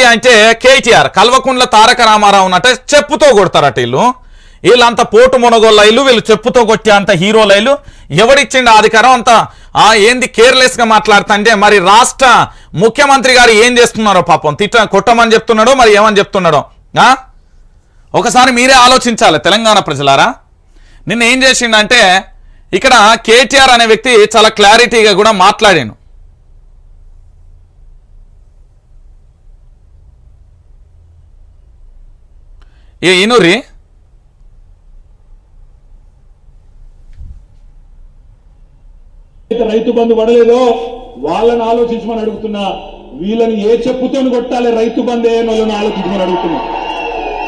ఏంది అంటే కేటీఆర్ కల్వకుండ్ల తారక రామారావు ఉన్నట్ట చెప్పుతో కొడతారట వీళ్ళు. వీళ్ళంత పోటు మునగోళ్ళైలు వీళ్ళు చెప్పుతో కొట్టే అంత హీరోలైలు ఎవడిచ్చిండు అధికారం అంత? ఆ ఏంది కేర్లెస్గా మాట్లాడుతుంటే మరి రాష్ట్ర ముఖ్యమంత్రి గారు ఏం చేస్తున్నారో పాపం? తిట్ట కొట్టమని చెప్తున్నాడో మరి ఏమని చెప్తున్నాడో? ఒకసారి మీరే ఆలోచించాలి తెలంగాణ ప్రజలారా. నిన్న ఏం చేసిండంటే ఇక్కడ కేటీఆర్ అనే వ్యక్తి చాలా క్లారిటీగా కూడా మాట్లాడాను ಏ ఇనురి రైతు బంధు పడలేదో వాళ్ళని ఆలోచించమని అడుగుతున్నా. వీళ్ళని ఏ చెప్పుతోని కొట్టాలి రైతు బంధు ఏ వాళ్ళని ఆలోచించమని అడుగుతున్నా.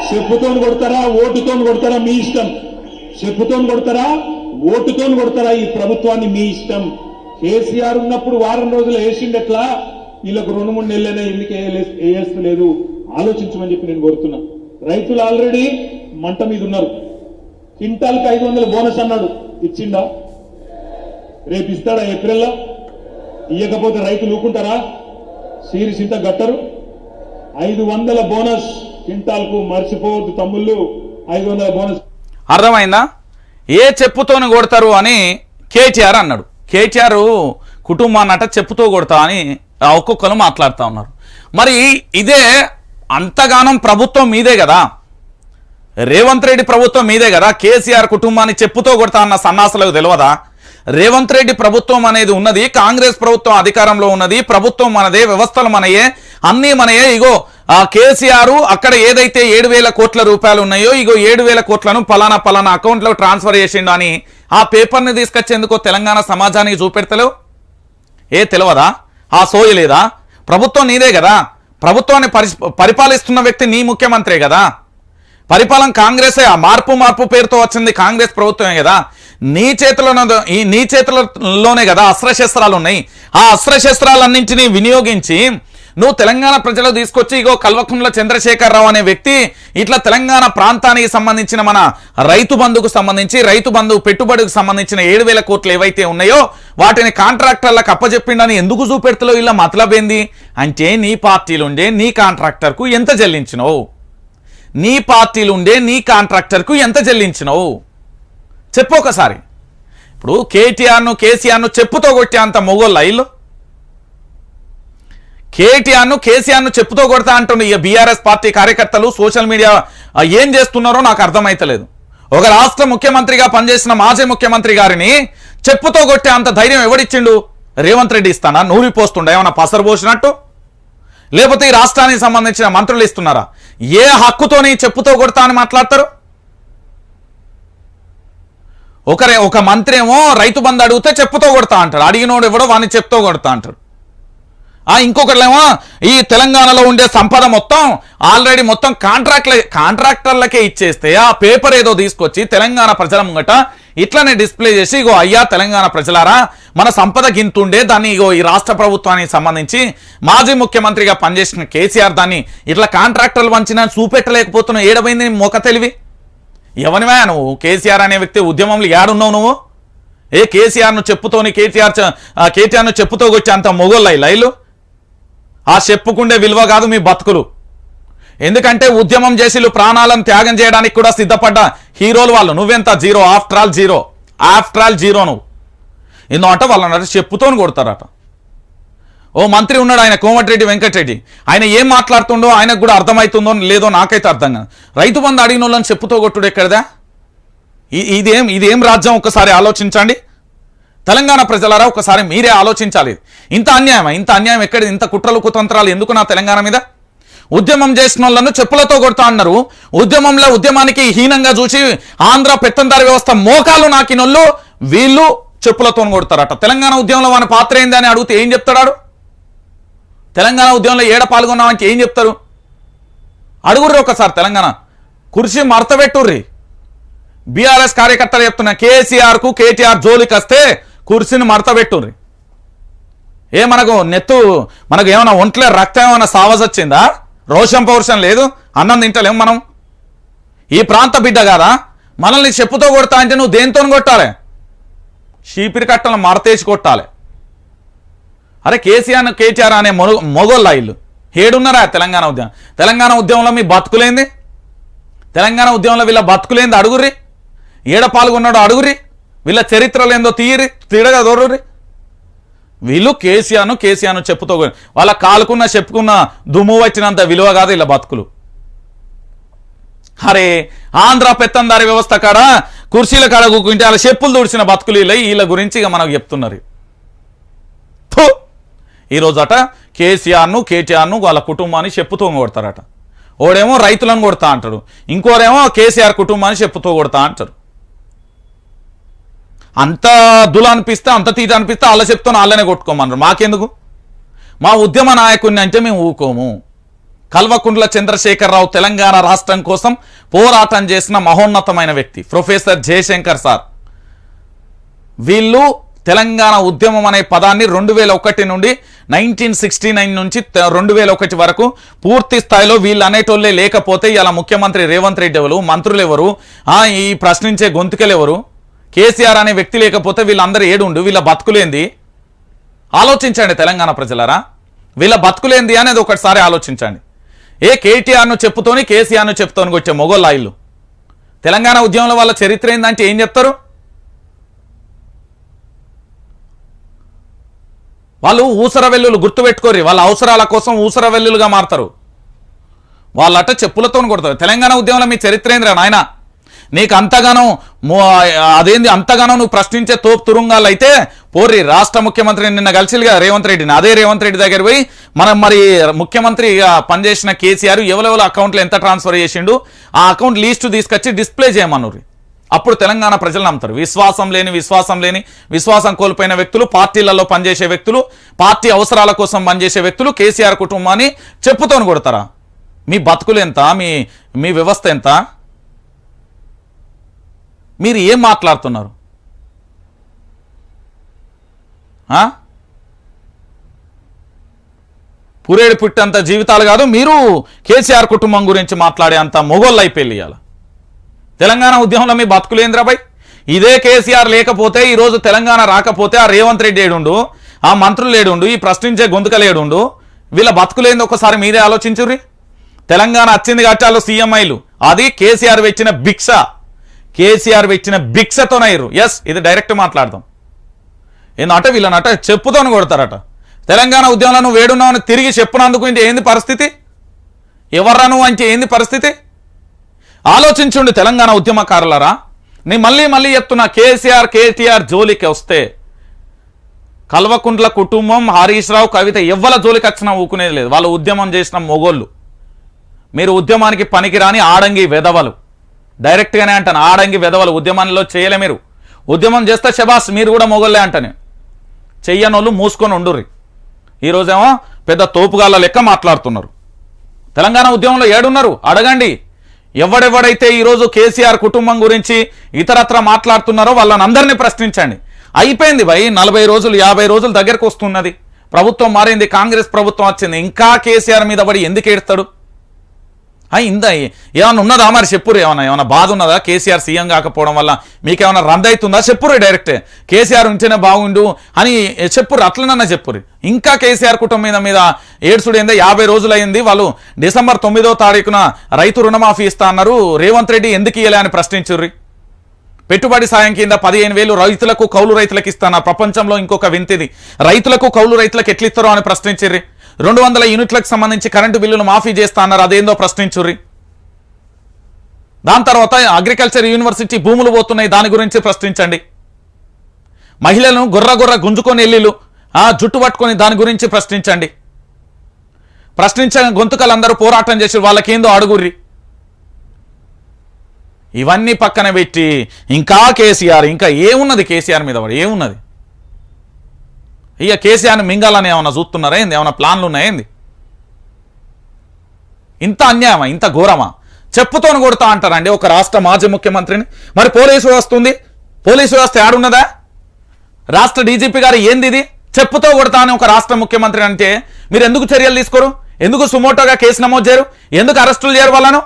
చెప్పుతోని కొడతారా ఓటుతోని కొడతారా మీ ఇష్టం? చెప్పుతోని కొడతారా ఓటుతోని కొడతారా ఈ ప్రభుత్వాన్ని మీ ఇష్టం? కేసీఆర్ ఉన్నప్పుడు వారం రోజులు వేసిండు ఎట్లా? వీళ్ళకు రెండు మూడు నెలలైనా ఎందుకు వేయలేదు? ఆలోచించమని చెప్పి నేను కోరుతున్నా. రైతులు ఆల్రెడీ మంట మీద ఉన్నారు. క్వింటాల్కి ఐదు వందల బోనస్ అన్నాడు. ఇచ్చిండా? రేపు ఇస్తాడా ఏప్రిల్లో? ఇయ్యకపోతే రైతులు ఊకుంటారా? సీరిస్ ఇంత గట్టరు. ఐదు వందల బోనస్ క్వింటాల్కు మర్చిపోవద్దు తమ్ముళ్ళు. ఐదు వందల బోనస్. అర్థమైందా? ఏ చెప్పుతోని కొడతారు అని కేటీఆర్ అన్నాడు. కేటీఆర్ కుటుంబాన్నట చెప్పుతో కొడతా అని ఆ ఒక్కొక్కరు మాట్లాడుతూ ఉన్నారు. మరి ఇదే అంతగానం ప్రభుత్వం మీదే కదా. రేవంత్ రెడ్డి ప్రభుత్వం మీదే కదా. కేసీఆర్ కుటుంబాన్ని చెప్పుతో కొడతా అన్న సన్నాసులకు తెలియదా రేవంత్ రెడ్డి ప్రభుత్వం అనేది ఉన్నది కాంగ్రెస్ ప్రభుత్వం అధికారంలో ఉన్నది ప్రభుత్వం మనదే వ్యవస్థలు మనయే అన్నీ మనయే. ఇగో ఆ కేసీఆర్ అక్కడ ఏదైతే ఏడు వేల కోట్ల రూపాయలు ఉన్నాయో ఇగో ఏడు వేల కోట్లను పలానా పలానా అకౌంట్లో ట్రాన్స్ఫర్ చేసిండు అని ఆ పేపర్ని తీసుకొచ్చేందుకు తెలంగాణ సమాజానికి చూపెడతలేవు? ఏ తెలియదా ఆ సోయలేదా? ప్రభుత్వం నీదే కదా. ప్రభుత్వాన్ని పరిపాలిస్తున్న వ్యక్తి నీ ముఖ్యమంత్రే కదా. పరిపాలన కాంగ్రెసే ఆ మార్పు మార్పు పేరుతో వచ్చింది కాంగ్రెస్ ప్రభుత్వమే కదా. నీ చేతిలో ఈ నీ చేతులలోనే కదా అస్త్రశస్త్రాలు ఉన్నాయి. ఆ అస్త్రశస్త్రాలన్నింటినీ వినియోగించి నువ్వు తెలంగాణ ప్రజలు తీసుకొచ్చి ఇగో కల్వకుంట్ల చంద్రశేఖరరావు అనే వ్యక్తి ఇట్లా తెలంగాణ ప్రాంతానికి సంబంధించిన మన రైతు బంధుకు సంబంధించి రైతు బంధు పెట్టుబడికి సంబంధించిన ఏడు వేల కోట్లు ఏవైతే ఉన్నాయో వాటిని కాంట్రాక్టర్లకు అప్పచెప్పిండని ఎందుకు చూపెడతలో ఇలా మతలబేంది అంటే నీ పార్టీలుండే నీ కాంట్రాక్టర్కు ఎంత చెల్లించినవు? నీ పార్టీలుండే నీ కాంట్రాక్టర్కు ఎంత చెల్లించినవు? చెప్పు ఒకసారి. ఇప్పుడు కేటీఆర్ను కేసీఆర్ను చెప్పుతో కొట్టే అంత మొగోళ్ళ ఇల్లు కేటీఆర్ను కేసీఆర్ను చెప్పుతో కొడతా అంటున్న ఈ బీఆర్ఎస్ పార్టీ కార్యకర్తలు సోషల్ మీడియా ఏం చేస్తున్నారో నాకు అర్థమైతలేదు. ఒక రాష్ట్ర ముఖ్యమంత్రిగా పనిచేసిన మాజీ ముఖ్యమంత్రి గారిని చెప్పుతో కొట్టే అంత ధైర్యం ఎవడిచ్చిండు? రేవంత్ రెడ్డి ఇస్తానా? నూరి పోస్తుండే ఏమన్నా పసరు పోసినట్టు? లేకపోతే ఈ రాష్ట్రానికి సంబంధించిన మంత్రులు ఇస్తున్నారా? ఏ హక్కుతోని చెప్పుతో కొడతా అని మాట్లాడతారు? ఒకరే ఒక మంత్రి ఏమో రైతు బంధు అడిగితే చెప్పుతో కొడతా అంటారు అడిగినోడు ఎవడో వాడిని చెప్తూ కొడతా అంటారు ఇంకొకటిలేమో ఈ తెలంగాణలో ఉండే సంపద మొత్తం ఆల్రెడీ మొత్తం కాంట్రాక్ట్ల కాంట్రాక్టర్లకే ఇచ్చేస్తే ఆ పేపర్ ఏదో తీసుకొచ్చి తెలంగాణ ప్రజల ముంగట ఇట్లనే డిస్ప్లే చేసి ఇగో అయ్యా తెలంగాణ ప్రజలారా మన సంపద గింతుండే దాన్ని ఇగో ఈ రాష్ట్ర ప్రభుత్వానికి సంబంధించి మాజీ ముఖ్యమంత్రిగా పనిచేసిన కేసీఆర్ దాన్ని ఇట్లా కాంట్రాక్టర్లు వంచిన చూపెట్టలేకపోతున్న ఏడమైంది మొక తెలివి? ఎవనివా నువ్వు? కేసీఆర్ అనే వ్యక్తి ఉద్యమంలో ఏడున్నావు నువ్వు? ఏ కేసీఆర్ను చెప్పుతోని కేటీఆర్ కేటీఆర్ను చెప్పుతో వచ్చే అంత మొగోళ్ళ లైలు? ఆ చెప్పుకుండే విలువ కాదు మీ బతుకులు. ఎందుకంటే ఉద్యమం చేసి ప్రాణాలను త్యాగం చేయడానికి కూడా సిద్ధపడ్డ హీరోలు వాళ్ళు. నువ్వెంత zero? After all zero. After all zero నువ్వు. ఎందుకంటే వాళ్ళని చెప్పుతోని కొడతారట. ఓ మంత్రి ఉన్నాడు ఆయన కోమటిరెడ్డి వెంకటరెడ్డి. ఆయన ఏం మాట్లాడుతుండో ఆయనకు కూడా అర్థమవుతుందో లేదో నాకైతే అర్థం కాదు. రైతు బంధు అడిగిన వాళ్ళని చెప్పుతో కొట్టుడు ఎక్కడదా? ఇదేం ఇదేం రాజ్యం? ఒకసారి ఆలోచించండి. తెలంగాణ ప్రజలారా ఒకసారి మీరే ఆలోచించాలి. ఇంత అన్యాయం ఇంత అన్యాయం ఎక్కడ ఇంత కుట్రలు కుతంత్రాలు ఎందుకు నా తెలంగాణ మీద? ఉద్యమం చేసిన వాళ్ళను చెప్పులతో కొడతా అన్నారు. ఉద్యమంలో ఉద్యమానికి హీనంగా చూసి ఆంధ్ర పెత్తందారి వ్యవస్థ మోకాలు నాకినోళ్ళు వీళ్ళు చెప్పులతో కొడతారట. తెలంగాణ ఉద్యమంలో మన పాత్ర ఏంది అని అడిగితే ఏం చెప్తాడు తెలంగాణ ఉద్యమంలో ఏడ పాల్గొన్నామని ఏం చెప్తారు? అడుగుర్రి ఒకసారి తెలంగాణ. కుర్చీ మరతబెట్టుర్రి. బీఆర్ఎస్ కార్యకర్తలు చెప్తున్న కేసీఆర్కు కేటీఆర్ జోలికి వస్తే కుర్చీని మడతబెట్టుర్రి ఏ మనకు నెత్తు మనకు ఏమైనా ఒంట్లో రక్తం ఏమైనా సావజ్ వచ్చిందా? రోషం పౌరుషం లేదు అన్నం తింటలేము మనం. ఈ ప్రాంత బిడ్డ కాదా? మనల్ని చెప్పుతో కొడతా అంటే నువ్వు దేంతో కొట్టాలి? షీపిరి కట్టలను మడతేసి కొట్టాలి. అరే కేసీఆర్ కేటీఆర్ అనే మొగ మొగోళ్ళ ఇల్లు. ఏడున్నారా తెలంగాణ ఉద్యమం? తెలంగాణ ఉద్యమంలో మీ బతుకులేంది? తెలంగాణ ఉద్యమంలో వీళ్ళ బతుకులేంది? అడుగుర్రి. ఏడ పాల్గొన్నాడో అడుగురి వీళ్ళ చరిత్రలు ఏందో తీయరి తీడగా దొర్రురి. వీళ్ళు కేసీఆర్ను కేసీఆర్ను చెప్పుతో వాళ్ళ కాలుకున్న చెప్పుకున్న దుమ్ము వచ్చినంత విలువ కాదు ఇలా బతుకులు. అరే ఆంధ్ర పెత్తందారి వ్యవస్థ కాడ కుర్చీల కాడ కూకుంటే వాళ్ళ చెప్పులు తుడిచిన బతుకులు ఇలా వీళ్ళ గురించి ఇక మనకు చెప్తున్నారు. థు! ఈరోజట కేసీఆర్ను కేటీఆర్ను వాళ్ళ కుటుంబాన్ని చెప్పుతూ కొడతారట. ఓడేమో రైతులను కొడతా అంటాడు. ఇంకోరేమో కేసీఆర్ కుటుంబాన్ని చెప్పుతూ కొడతా అంటారు. అంత దుల అనిపిస్తే అంత తీట అనిపిస్తే వాళ్ళ చెప్తాను వాళ్ళనే కొట్టుకోమన్నారు. మాకెందుకు? మా ఉద్యమ నాయకుడిని అంటే మేము ఊకోము. కల్వకుండ్ల చంద్రశేఖరరావు తెలంగాణ రాష్ట్రం కోసం పోరాటం చేసిన మహోన్నతమైన వ్యక్తి ప్రొఫెసర్ జయశంకర్ సార్. వీళ్ళు తెలంగాణ ఉద్యమం అనే పదాన్ని రెండు వేల ఒకటి నుండి నైన్టీన్ సిక్స్టీ నైన్ నుంచి రెండు వేల ఒకటి వరకు పూర్తి స్థాయిలో వీళ్ళు అనేటోళ్ళే లేకపోతే ఇలా ముఖ్యమంత్రి రేవంత్ రెడ్డి ఎవరు మంత్రులు ఎవరు ఈ ప్రశ్నించే గొంతుకలు ఎవరు కేసీఆర్ అనే వ్యక్తి లేకపోతే వీళ్ళందరూ ఏడుండు వీళ్ళ బతుకులేంది? ఆలోచించండి తెలంగాణ ప్రజలరా. వీళ్ళ బతుకులేంది అనేది ఒకటిసారి ఆలోచించండి. ఏ కేటీఆర్ను చెప్పుతోని కేసీఆర్ను చెప్తోని వచ్చే మొగోళ్ళాయిలు తెలంగాణ ఉద్యమంలో వాళ్ళ చరిత్ర ఏందంటే ఏం చెప్తారు? వాళ్ళు ఊసర వెల్లులు గుర్తుపెట్టుకోరి వాళ్ళ అవసరాల కోసం ఊసర వెల్లులుగా మారతారు. వాళ్ళట చెప్పులతో కొడతారు. తెలంగాణ ఉద్యమంలో మీ చరిత్ర ఏందిరా నాయనా? నీకు అంతగానం అదేంది అంతగానం నువ్వు ప్రశ్నించే తోపు తురుంగాలు అయితే పోర్రి రాష్ట్ర ముఖ్యమంత్రి నిన్న కలిసిగా రేవంత్ రెడ్డిని. అదే రేవంత్ రెడ్డి దగ్గర పోయి మనం మరి ముఖ్యమంత్రి పనిచేసిన కేసీఆర్ ఎవరెవరు అకౌంట్లో ఎంత ట్రాన్స్ఫర్ చేసిండు ఆ అకౌంట్ లీస్టు తీసుకొచ్చి డిస్ప్లే చేయమన్నారు. అప్పుడు తెలంగాణ ప్రజలు నమ్ముతారు. విశ్వాసం లేని విశ్వాసం లేని విశ్వాసం కోల్పోయిన వ్యక్తులు పార్టీలలో పనిచేసే వ్యక్తులు పార్టీ అవసరాల కోసం పనిచేసే వ్యక్తులు కేసీఆర్ కుటుంబాన్ని చెప్పుతోని కొడతారా? మీ బతుకులు ఎంత? మీ మీ వ్యవస్థ ఎంత? మీరు ఏం మాట్లాడుతున్నారు? పురేడు పుట్టంత జీవితాలు కాదు మీరు కేసీఆర్ కుటుంబం గురించి మాట్లాడే అంత మొగోళ్ళు అయిపోయి తెలంగాణ ఉద్యమంలో మీ బతుకులేంద్రాబాయ్ ఇదే కేసీఆర్ లేకపోతే ఈరోజు తెలంగాణ రాకపోతే ఆ రేవంత్ రెడ్డి ఏడుండు ఆ మంత్రులు ఏడుండు ఈ ప్రశ్నించే గొంతుకలేడుండు వీళ్ళ బతుకులేంది ఒకసారి మీరే ఆలోచించుర్రి? తెలంగాణ వచ్చింది కాబట్టి వాళ్ళు సీఎంఐలు అది కేసీఆర్ వెచ్చిన భిక్ష. కేసీఆర్ ఇచ్చిన భిక్షతోనయ్యారు ఎస్ ఇది డైరెక్ట్ మాట్లాడదాం. ఏందంటే వీళ్ళనట చెప్పుతోని కొడతారట. తెలంగాణ ఉద్యమంలో నువ్వు వేడున్నావు తిరిగి చెప్పునందుకు ఇంత ఏంది పరిస్థితి? ఎవర్రా నువ్వు అంటే ఏంది పరిస్థితి? ఆలోచించుండి తెలంగాణ ఉద్యమకారులరా. నీ మళ్ళీ మళ్ళీ చెప్తున్నా కేసీఆర్ కేటీఆర్ జోలికి వస్తే కల్వకుంట్ల కుటుంబం హరీష్ రావు కవిత ఎవ్వల జోలికి వచ్చినా ఊకునేది లేదు. వాళ్ళు ఉద్యమం చేసిన మొగోళ్ళు. మీరు ఉద్యమానికి పనికిరాని ఆడంగి వెధవలు డైరెక్ట్గానే అంటాను. ఆడంగి వెధవలు ఉద్యమంలో చేయలే మీరు. ఉద్యమం చేస్తే శబాస్ మీరు కూడా మొగోళ్ళే అంటాను. చెయ్యనోళ్ళు మూసుకొని ఉండుర్రి. ఈరోజేమో పెద్ద తోపుగాళ్ళ లెక్క మాట్లాడుతున్నారు. తెలంగాణ ఉద్యమంలో ఏడున్నారు? అడగండి. ఎవడెవడైతే ఈరోజు కేసీఆర్ కుటుంబం గురించి ఇతరత్ర మాట్లాడుతున్నారో వాళ్ళని అందరినీ ప్రశ్నించండి. అయిపోయింది భయ్. నలభై రోజులు యాభై రోజులు దగ్గరకు వస్తున్నది. ప్రభుత్వం మారింది కాంగ్రెస్ ప్రభుత్వం వచ్చింది. ఇంకా కేసీఆర్ మీద పడి ఎందుకు ఏడుస్తాడు? ఇందా ఏమన్నా ఉన్నదా మరి? చెప్పురు ఏమన్నా? ఏమన్నా బాధ ఉన్నదా? కేసీఆర్ సీఎం కాకపోవడం వల్ల మీకేమన్నా రంద అవుతుందా? చెప్పురు డైరెక్ట్. కేసీఆర్ ఉంటేనే బాగుండు అని చెప్పురు అట్లనన్నా చెప్పురు ఇంకా కేసీఆర్ కుటుంబం మీద మీద ఏడ్సుడు ఏందో యాభై రోజులు అయింది వాళ్ళు డిసెంబర్ తొమ్మిదో తారీఖున రైతు రుణమాఫీ ఇస్తా అన్నారు. రేవంత్ రెడ్డి ఎందుకు ఇయ్యలే అని ప్రశ్నించుర్రి. పెట్టుబడి సాయం కింద పదిహేను వేలు రైతులకు కౌలు రైతులకు ఇస్తాను? ప్రపంచంలో ఇంకొక వింతిది. రైతులకు కౌలు రైతులకు ఎట్లిస్తారో అని ప్రశ్నించిర్రి. రెండు వందల యూనిట్లకు సంబంధించి కరెంటు బిల్లులు మాఫీ చేస్తా అన్నారు. అదేందో ప్రశ్నించుర్రి. దాని తర్వాత అగ్రికల్చర్ యూనివర్సిటీ భూములు పోతున్నాయి. దాని గురించి ప్రశ్నించండి. మహిళలను గుర్ర గుర్ర గుంజుకొని ఎల్లిలు ఆ జుట్టు పట్టుకొని దాని గురించి ప్రశ్నించండి. ప్రశ్నించిన గొంతుకలందరూ పోరాటం చేసి వాళ్ళకేందో అడుగుర్రి. ఇవన్నీ పక్కన పెట్టి ఇంకా కేసీఆర్ ఇంకా ఏమున్నది కేసీఆర్ మీద ఏమున్నది? ఇక కేసీఆర్ని మింగాలని ఏమైనా చూస్తున్నారా? ఏంది? ఏమైనా ప్లాన్లు ఉన్నాయేంది ఇంత అన్యాయమా? ఇంత ఘోరమా? చెప్పుతోని కొడతా అంటారండి ఒక రాష్ట్ర మాజీ ముఖ్యమంత్రిని. మరి పోలీసు వ్యవస్థ ఉంది. పోలీసు వ్యవస్థ ఏడున్నదా రాష్ట్ర డీజీపీ గారు ఏంది ఇది? చెప్పుతో కొడతా అని ఒక రాష్ట్ర ముఖ్యమంత్రి అంటే మీరు ఎందుకు చర్యలు తీసుకోరు? ఎందుకు సుమోటోగా కేసు నమోదు చేయరు? ఎందుకు అరెస్టులు చేయరు వాళ్ళను?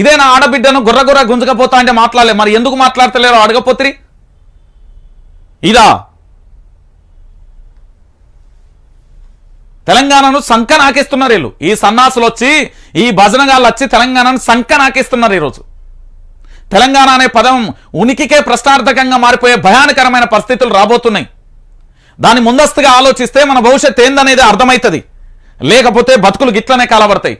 ఇదే నా ఆడబిడ్డను గుర్ర గుర్ర గుంజకపోతా అంటే మాట్లాడలేదు మరి ఎందుకు మాట్లాడతలేరు అడగపోత్రి. ఇదా తెలంగాణను సంక నాకిస్తున్నారు వీళ్ళు. ఈ సన్నాసులు వచ్చి ఈ భజనగాళ్ళు వచ్చి తెలంగాణను సంక నాకిస్తున్నారు ఈరోజు. తెలంగాణ అనే పదం ఉనికికే ప్రశ్నార్థకంగా మారిపోయే భయానకరమైన పరిస్థితులు రాబోతున్నాయి. దాని ముందస్తుగా ఆలోచిస్తే మన భవిష్యత్ ఏందనేది అర్థమవుతుంది లేకపోతే బతుకులు గిట్లనే కాలబడతాయి.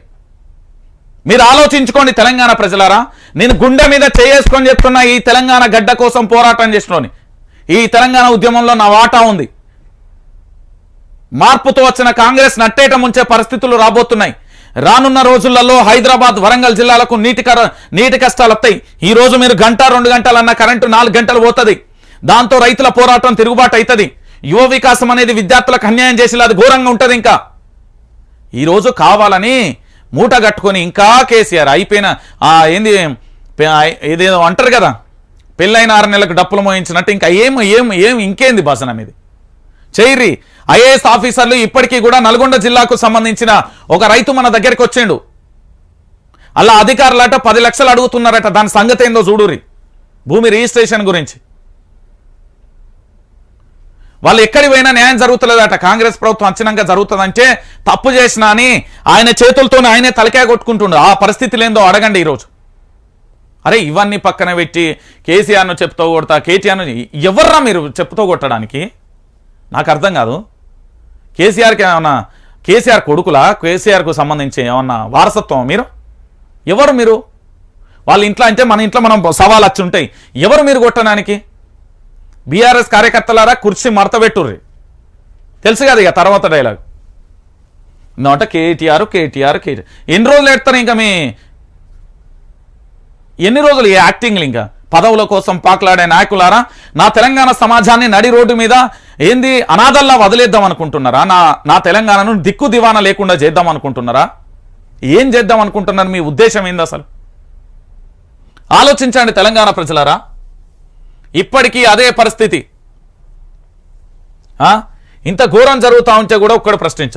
మీరు ఆలోచించుకోండి తెలంగాణ ప్రజలారా నేను గుండె మీద చేసుకొని చెప్తున్నా ఈ తెలంగాణ గడ్డ కోసం పోరాటం చేసినోని. ఈ తెలంగాణ ఉద్యమంలో నా వాటా ఉంది. మార్పుతో వచ్చిన కాంగ్రెస్ నట్టేట ముంచే పరిస్థితులు రాబోతున్నాయి. రానున్న రోజులలో హైదరాబాద్ వరంగల్ జిల్లాలకు నీటి కర నీటి కష్టాలు వస్తాయి. ఈ రోజు మీరు గంట రెండు గంటలన్న కరెంటు నాలుగు గంటలు పోతుంది. దాంతో రైతుల పోరాటం తిరుగుబాటు అవుతుంది యువ వికాసం అనేది విద్యార్థులకు అన్యాయం చేసేలా అది ఘోరంగా ఉంటుంది ఇంకా. ఈరోజు కావాలని మూట కట్టుకొని ఇంకా కేసీఆర్ అయిపోయిన ఏంది ఏదేదో అంటారు కదా పెళ్ళైన ఆరు నెలలకు డప్పులు మోయించినట్టు ఇంకా ఏం ఏం ఏం ఇంకేంది భాషణ మీది? చేయరి ఐఏఎస్ ఆఫీసర్లు ఇప్పటికీ కూడా నల్గొండ జిల్లాకు సంబంధించిన ఒక రైతు మన దగ్గరికి వచ్చిండు. అలా అధికారులట పది లక్షలు అడుగుతున్నారట. దాని సంగతి ఏందో చూడురి భూమి రిజిస్ట్రేషన్ గురించి. వాళ్ళు ఎక్కడి పోయినా న్యాయం జరుగుతలేదట. కాంగ్రెస్ ప్రభుత్వం వచ్చినాక జరుగుతుందంటే తప్పు చేసినా అని ఆయన చేతులతోనే ఆయనే తలకాయ కొట్టుకుంటుండు. ఆ పరిస్థితి లేదో అడగండి ఈరోజు. అరే ఇవన్నీ పక్కన పెట్టి కేసీఆర్ను చెప్తూ కొడతా కేటీఆర్ను ఎవర్రా మీరు చెప్తూ కొట్టడానికి? నాకు అర్థం కాదు. కేసీఆర్కి ఏమన్నా కేసీఆర్ కొడుకులా? కేసీఆర్కు సంబంధించి ఏమన్నా వారసత్వం మీరు? ఎవరు మీరు? వాళ్ళ ఇంట్లో అంటే మన ఇంట్లో మనం సవాలు వచ్చి ఉంటాయి. ఎవరు మీరు కొట్టడానికి? బీఆర్ఎస్ కార్యకర్తలారా కుర్చీ మడతబెట్టుర్రి తెలుసు కదా ఇక తర్వాత డైలాగ్ నోట కేటీఆర్ కేటీఆర్ కేటీఆర్. ఎన్ని రోజులు ఎడతారు ఇంకా మీ? ఎన్ని రోజులు ఈ యాక్టింగ్లు ఇంకా? పదవుల కోసం పాకులాడే నాయకులారా నా తెలంగాణ సమాజాన్ని నడి రోడ్డు మీద ఏంది అనాథల్లా వదిలేద్దాం అనుకుంటున్నారా? నా నా తెలంగాణను దిక్కు దివానా లేకుండా చేద్దాం అనుకుంటున్నారా? ఏం చేద్దాం అనుకుంటున్నారు? మీ ఉద్దేశం ఏంది అసలు? ఆలోచించండి తెలంగాణ ప్రజలారా. ఇప్పటికీ అదే పరిస్థితి. ఆ? ఇంత ఘోరం జరుగుతూ ఉంటే కూడా ఒక్కడు ప్రశ్నించారు